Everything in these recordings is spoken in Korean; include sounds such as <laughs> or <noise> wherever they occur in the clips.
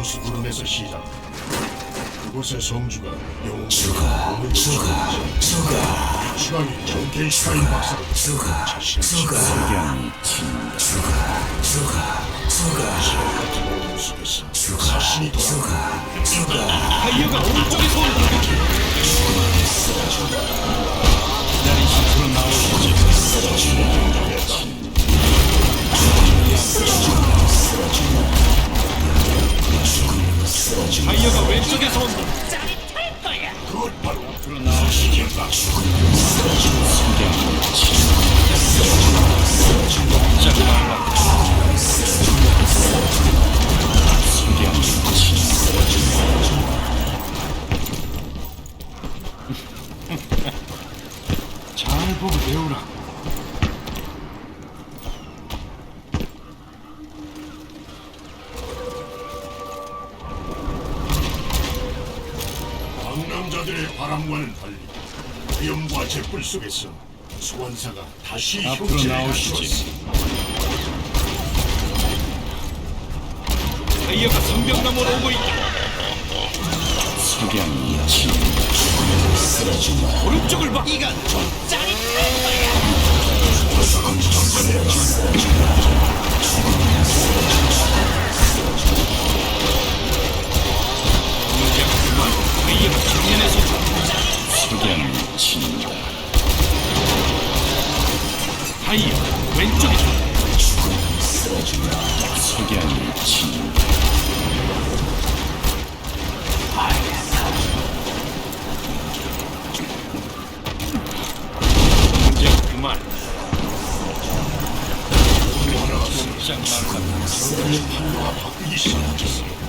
크로스 구름에서 시작. 그곳의 성주가 영웅 죽어, 죽어, 죽어, 시간이 정켄슈타인 박사를 죽어, 자신의 죽어, 석양이 친다. 죽어, 죽어, 죽어, 같은 어둠 속에서 자신이 돌아 죽어, 죽어. 타이어가 오른쪽에서 온다. 기다린 시트로 나오시지. 타이어가 왼쪽에서 온다. 그것 바로 앞으로 나오시 소환사가 다시 앞으로 나오시지. 타이어가 성벽나무로 오고 있다. 석양이 친다. 쓰러지마. 오른쪽을 봐. 이간 그만 타이어가 정면에서 석양이 친다. 타이어 왼쪽에 석양이 친다. 그만. 바뀌기 시작했습니다.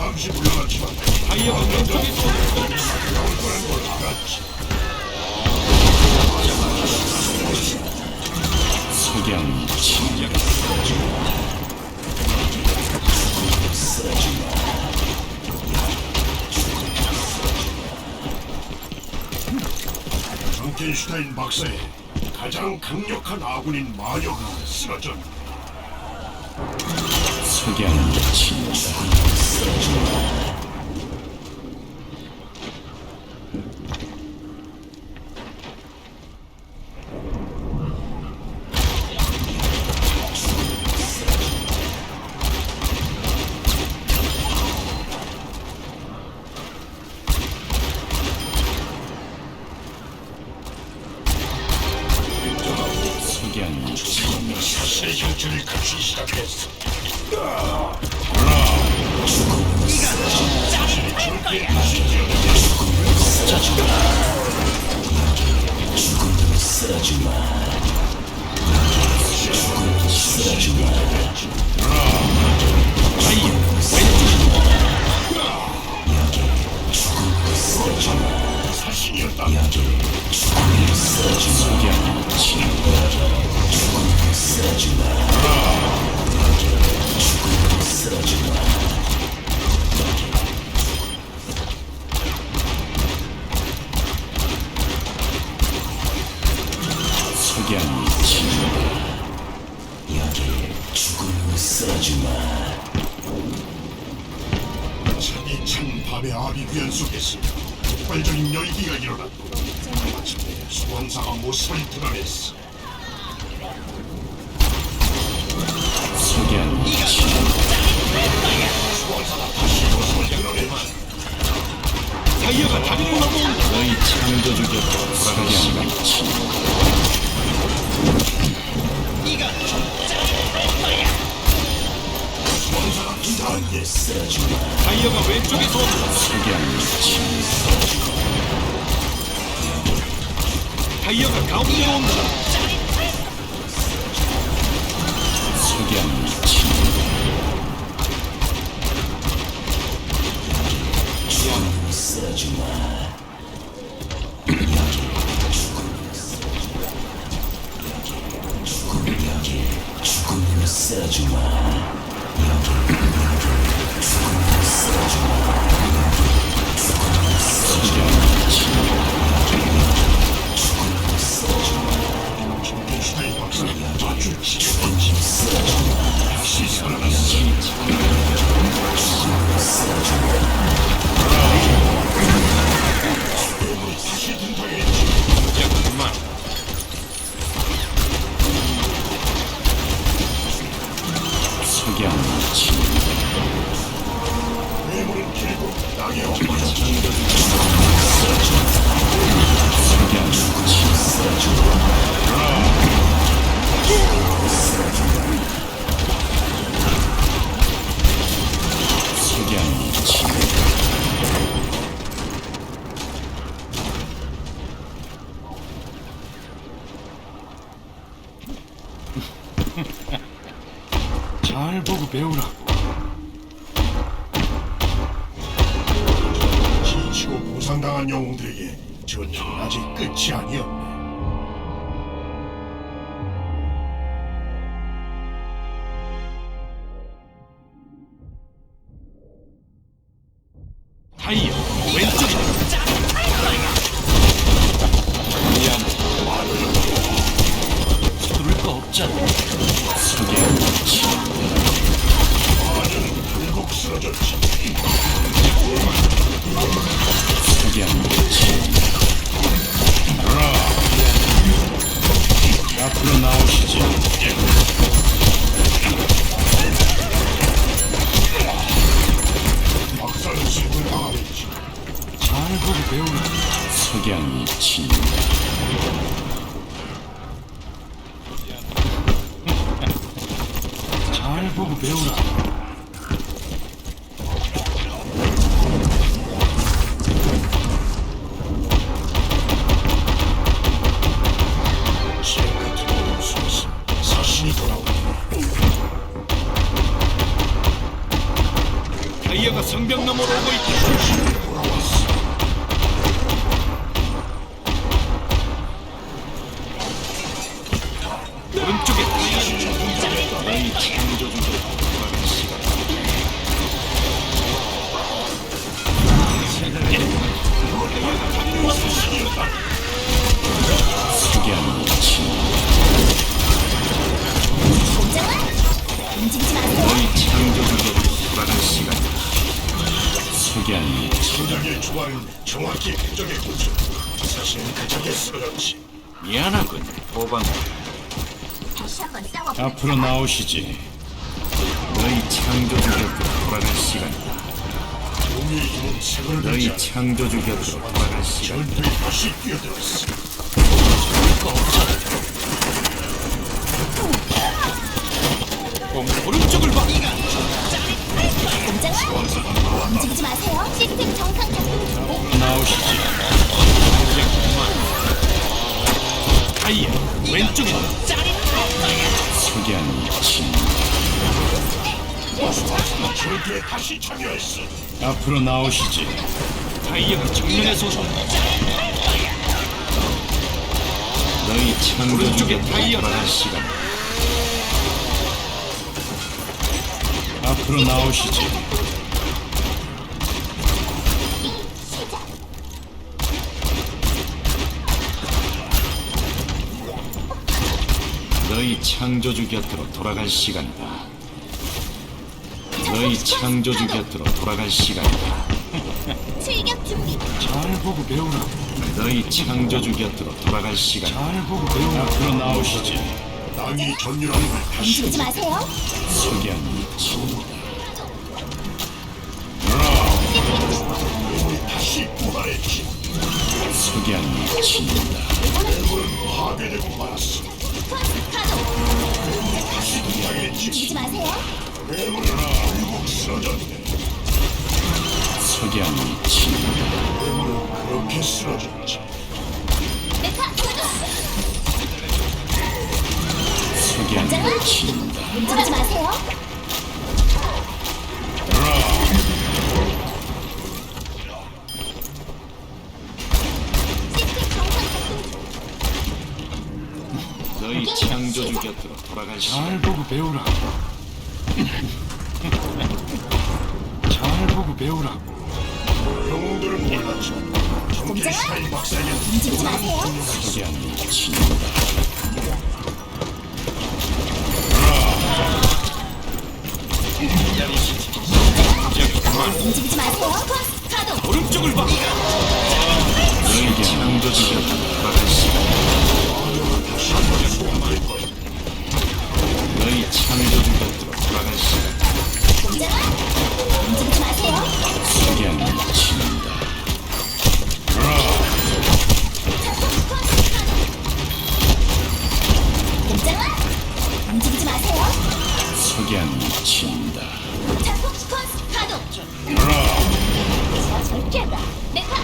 잠시 물러났지만 타이어가 왼쪽에서 온다. 나올 거란 걸 알았지. 석양이 친다. 정켄슈타인 박사의 가장 강력한 아군인 마녀가 쓰러졌다. 석양이 친다. 이야기의 죽음을 써주마 차이 찬 밤의 아비규현 속에서 폭발적인 열기가 일어났고 마침내 소환사가 모습을 드러냈어 석양 소환사가 다시 모습을 드러냈지 다이아가 다리를 넘어온 너희 창조주께서 돌아가게 환사가 기다란게 쓰러지마 타이어가 왼쪽에서 온다. 석양 타이어가 가운데로 온다. 석양 쓰러지마 죽 석양 괴물 잘 보고 배우라. 지치고 부상당한 영웅들에게 전투는 아직 끝이 아니었 싸워. 앞으로 나오시지 너희 창조주 곁으로 돌아갈 시간이다 너희 창조주 곁으로 돌아갈 시간 전투에 다시 뛰어들었어 공 오른쪽을 봐. 움직이지 마세요. 시스템 정상 작동 중. 나오시지 타이어 왼쪽이다. 석양이 친다 전투에 다시 참여했어 앞으로 나오시지 타이어가 정면에서 온다. 너희 창조주 곁으로 타이어다. 돌아갈 시간 앞으로 나오시지 너희 창조주 곁으로 돌아갈 시간이다. 너희 창조주 곁으로 돌아갈 시간이다. <laughs> 출격 준비. 잘 보고 배우라. 너희 창조주 곁으로 돌아갈 시간. 잘 보고 배우라. 앞으로 나오시지. 땅이 전율하는 걸 다시 움직이지 마세요. 석양이 친다. 다시 부활했지. 석양이 친다. 파괴되고 말았어. 움직이지 마세요. 석양이. 괴물은 그렇게 쓰러졌지. 메카 가동. 석양이 친다. 움직이지 마세요. 돌아갈 시간. 잘 보고 배우라. 잘 보고 배우라. 영웅들은 샤인 박사에겐 움직이지 마세요. 친다. 움직이지 마세요. 가동. 오른쪽을 봐. 석양이 친다. 자폭 스쿼트 가동. 절개다. 메카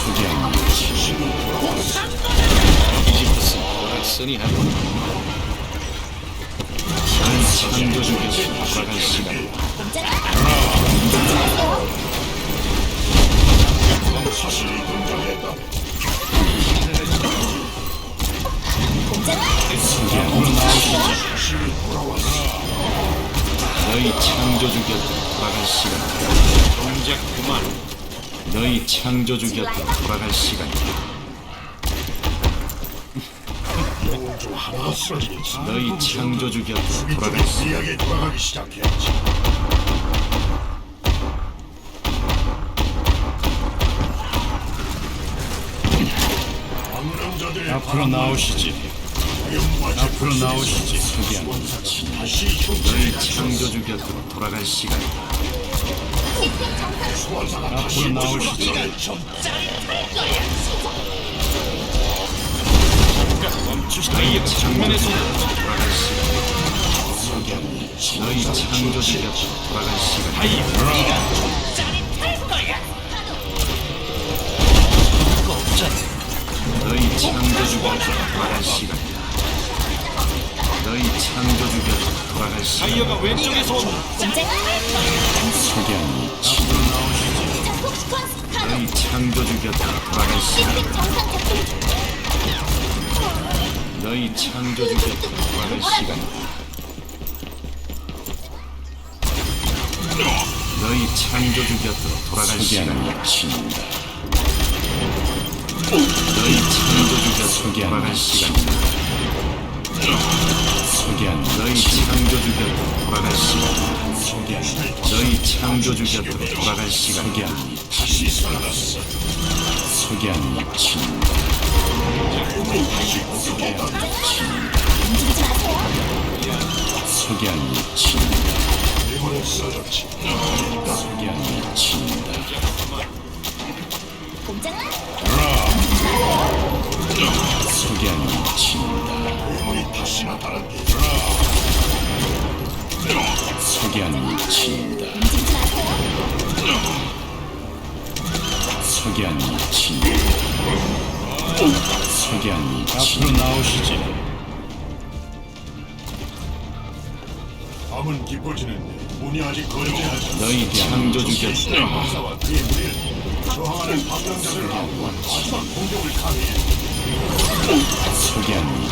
석양이 이집트스 오락선이 하고 너희 창조주 곁으로 돌아갈 시간. 공장아. 움직이지 마세요. 사실이 등장했다. 공장아. 석양이 다시 돌아왔어. 너희 창조주 곁으로 돌아갈 시간. 동작 그만. 너희 창조주 곁으로 돌아갈 시간이다. 하나. 너희 창조주 곁으로 돌아갈 시간. 돌아가기. 방랑자들의 앞으로 나오시지. 앞으로 나오시지. 석양이 다시 너희 창조주 곁으로 돌아갈 시간이다. 앞으로 나오시지. 멈추시. 다이애가 정면에서 돌아갈 시간. 너희 창조주 곁으로 돌아갈 시간. 다이애. 너희 창조주 곁으로 돌아갈 시간이다. 너희 창조주 곁으로 돌아갈 시간. 다이애가 왼쪽에서 온다. 공장아. 석양이 자폭 스쿼트 가동. 너희 창조주 곁으로 돌아갈 시간. 시스템 정상 작동 중. 너희 창조주 곁으로 돌아갈 시간이다. 너희 창조주 곁으로 돌아갈 시간이다. 너희 창조주 곁으로 돌아갈 시간이다. 너희 창조주 곁으로 돌아갈 시간이다. 너희 창조주 곁으로 돌아갈 시간이다. 다시 살아났어. 석양이 친다. 움직이지 마세요. 석양이 친다. 괴물은 쓰러졌지. 석양이 친다. 공장아. 석양이 친다. 괴물이 다시 나타났네. 석양이 친다. 석양이 친다. 석양이 친다. 앞으로 나오시지. 밤은 깊어지는데 문이 아직 건재하지. 너희 창조주 곁으로 박사와 그의 저항하는 방랑자들을 앞두고 마지막 공격을 가해해 석양이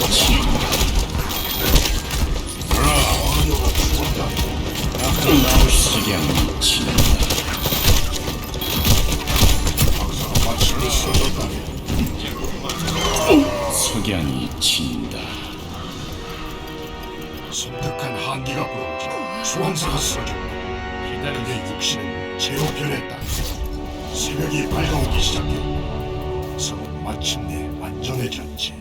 마녀가 죽었다. 석양이 친다. 박사가 마침내 쓰러졌다. 석양이 친다. 섬뜩한 한기가 불어 수왕사가 쓰러졌다 내 육신은 제어변했다. 새벽이 밝아오기 시작했고 성은 마침내 안전해졌지